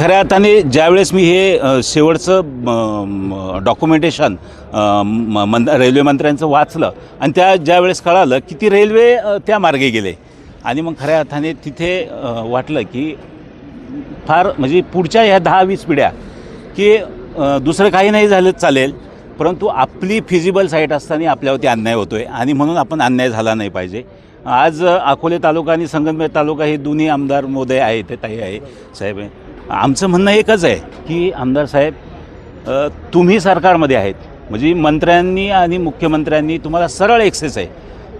खऱ्या अर्थाने ज्यावेळेस मी हे शेवटचं डॉक्युमेंटेशन मंद रेल्वे मंत्र्यांचं वाचलं आणि त्या ज्यावेळेस कळालं की ती रेल्वे त्या मार्गे गेले. आणि मग खऱ्या अर्थाने तिथे वाटलं की फार म्हणजे पुढच्या ह्या दहा वीस पिढ्या की दुसरं काही नाही झालं चालेल. परंतु आपली फिजिबल साईट असताना आपल्यावरती अन्याय होतो आहे आणि म्हणून आपण अन्याय झाला नाही पाहिजे. आज अकोले तालुका आणि संगमनेर तालुका हे दोन्ही आमदार मोदय आहे ते ताई आहे साहेब आहे. आमचं म्हणणं एकच आहे की आमदार साहेब तुम्ही सरकारमध्ये आहेत. म्हणजे मंत्र्यांनी आणि मुख्यमंत्र्यांनी तुम्हाला सरळ एक्सेस आहे.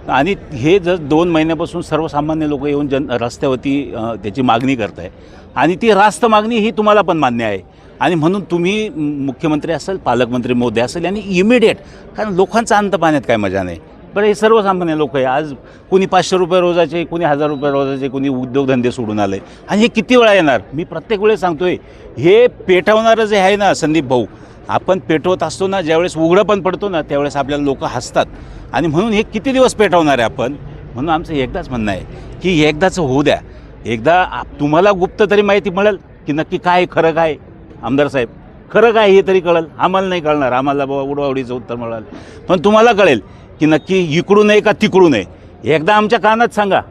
आणि हे जर दोन महिन्यापासून सर्वसामान्य लोक येऊन जन रस्त्यावरती त्याची मागणी करत आहे आणि ती रास्त मागणी ही तुम्हाला पण मान्य आहे. आणि म्हणून तुम्ही मुख्यमंत्री असेल पालकमंत्री मोदी असेल यांनी इमिडिएट कारण लोकांचा अंत पाण्यात काय मजा नाही. बरं हे सर्वसामान्य लोक आहे. आज कोणी पाचशे रुपये रोजाचे कोणी हजार रुपये रोजाचे कोणी उद्योगधंदे सोडून आले. आणि हे किती वेळा येणार? मी प्रत्येक वेळेस सांगतोय हे पेटवणारं जे आहे ना संदीप भाऊ आपण पेटवत असतो ना ज्यावेळेस उघडं पण पडतो ना त्यावेळेस आपल्याला लोक हसतात. आणि म्हणून हे किती दिवस पेटवणार आहे आपण? म्हणून आमचं एकदाच म्हणणं आहे की एकदाचं होऊ द्या. एकदा आप- तुम्हाला गुप्त तरी माहिती मिळेल की नक्की काय खरं काय? आमदार साहेब खरं काय हे तरी कळेल. आम्हाला नाही कळणार. आम्हाला बाबा उडवाउडीचं उत्तर मिळालं. पण तुम्हाला कळेल की नक्की इकडून आहे का तिकडून आहे एकदा आमच्या कानात सांगा.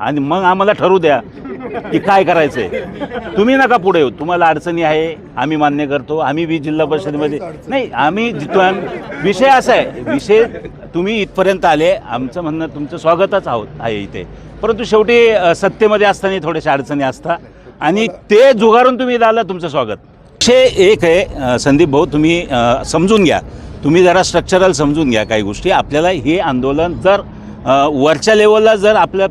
आणि मग आम्हाला ठरू द्या की काय करायचं आहे तुम्ही नका पुढे येऊ. तुम्हाला अडचणी आहे आम्ही मान्य करतो. आम्ही बी जिल्हा परिषदेमध्ये नाही आम्ही विषय असा आहे. विषय तुम्ही इथपर्यंत आले. आमचं म्हणणं तुमचं स्वागतच आहोत आहे इथे. परंतु शेवटी सत्तेमध्ये असताना थोड्याशा अडचणी असतात. आणि ते जुगारून तुम्ही आला तुमचं स्वागत. विषय एक आहे संदीप भाऊ तुम्ही समजून घ्या. तुम्ही जरा स्ट्रक्चरल समजून घ्या काही गोष्टी. आपल्याला हे आंदोलन जर वरच्या लेवलला जर आपल्या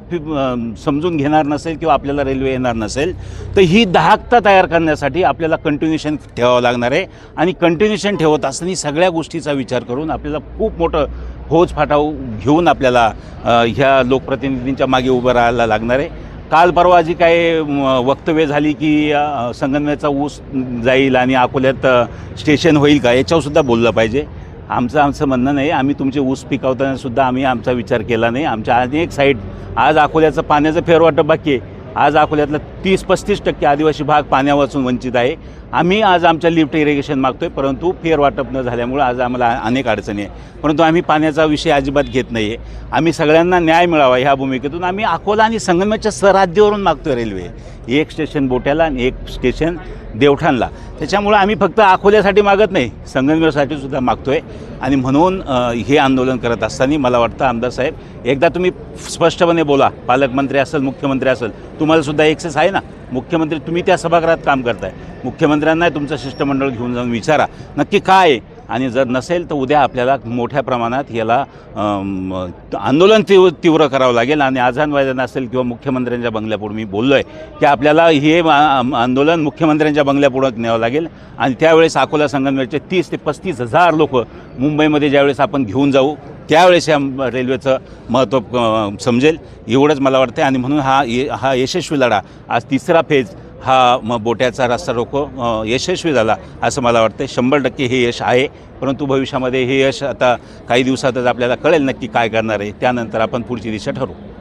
समजून घेणार नसेल किंवा आपल्याला रेल्वे येणार नसेल तर ही दहाकता तयार करण्यासाठी आपल्याला कंटिन्युएशन ठेवावं लागणार आहे. आणि कंटिन्युएशन ठेवत असताना सगळ्या गोष्टीचा विचार करून आपल्याला खूप मोठं फौज फाटाव घेऊन आपल्याला ह्या लोकप्रतिनिधींच्या मागे उभं राहायला लागणार आहे. काल परवा जी काय वक्तव्य झाली की अ, संगमनेरचा ऊस जाईल आणि अकोल्यात स्टेशन होईल का? याच्यावर सुद्धा बोललं पाहिजे. आमचं आमचं म्हणणं नाही. आम्ही तुमचे ऊस पिकवताना सुद्धा आम्ही आमचा विचार केला नाही. आमच्या अनेक साईड आज अकोल्याचं पाण्याचं फेरवाटप बाकी आहे. आज अकोल्यातलं तीस पस्तीस टक्के आदिवासी भाग पाण्यापासून वंचित आहे. आम्ही आज आमच्या लिफ्ट इरिगेशन मागतो आहे परंतु फेरवाटप न झाल्यामुळं आज आम्हाला अनेक अडचणी आहे. परंतु आम्ही पाण्याचा विषय अजिबात घेत नाही आहे आम्ही सगळ्यांना न्याय मिळावा ह्या भूमिकेतून आम्ही अकोला आणि संगमेच्या सरहद्दीवरून मागतोय रेल्वे. एक स्टेशन बोट्याला आणि एक स्टेशन देवठाणला. त्याच्यामुळं आम्ही फक्त अकोल्यासाठी मागत नाही संगमेसाठी सुद्धा मागतोय. आणि म्हणून हे आंदोलन करत असताना मला वाटतं आमदार साहेब एकदा तुम्ही स्पष्टपणे बोला. पालकमंत्री असेल मुख्यमंत्री असेल तुम्हाला सुद्धा एक्सेस आहे ना? मुख्यमंत्री तुम्ही त्या सभागृहात काम करताय. मुख्यमंत्र्यांना तुमचं शिष्टमंडळ घेऊन जाऊन विचारा. नक्की काय? आहे आणि जर नसेल तर उद्या आपल्याला मोठ्या प्रमाणात याला आंदोलन तीव्र तीव्र करावं लागेल. आणि आझाद मैदान असेल किंवा मुख्यमंत्र्यांच्या बंगल्यापुढे मी बोललो आहे की आपल्याला हे आंदोलन मुख्यमंत्र्यांच्या बंगल्यापुढं न्यावं लागेल. आणि त्यावेळेस अकोला संगमनेरचे तीस ते पस्तीस हजार लोक मुंबईमध्ये ज्यावेळेस आपण घेऊन जाऊ त्यावेळेस या रेल्वेचं महत्त्व समजेल एवढंच मला वाटतं आणि म्हणून हा ये हा यशस्वी लढा आज तिसरा फेज हा म बोट्याचा रस्ता रोको यशस्वी झाला असं मला वाटतं शंभर टक्के हे यश आहे परंतु भविष्यामध्ये हे यश आता काही दिवसातच आपल्याला कळेल नक्की काय करणार आहे. त्यानंतर आपण पुढची दिशा ठरवू.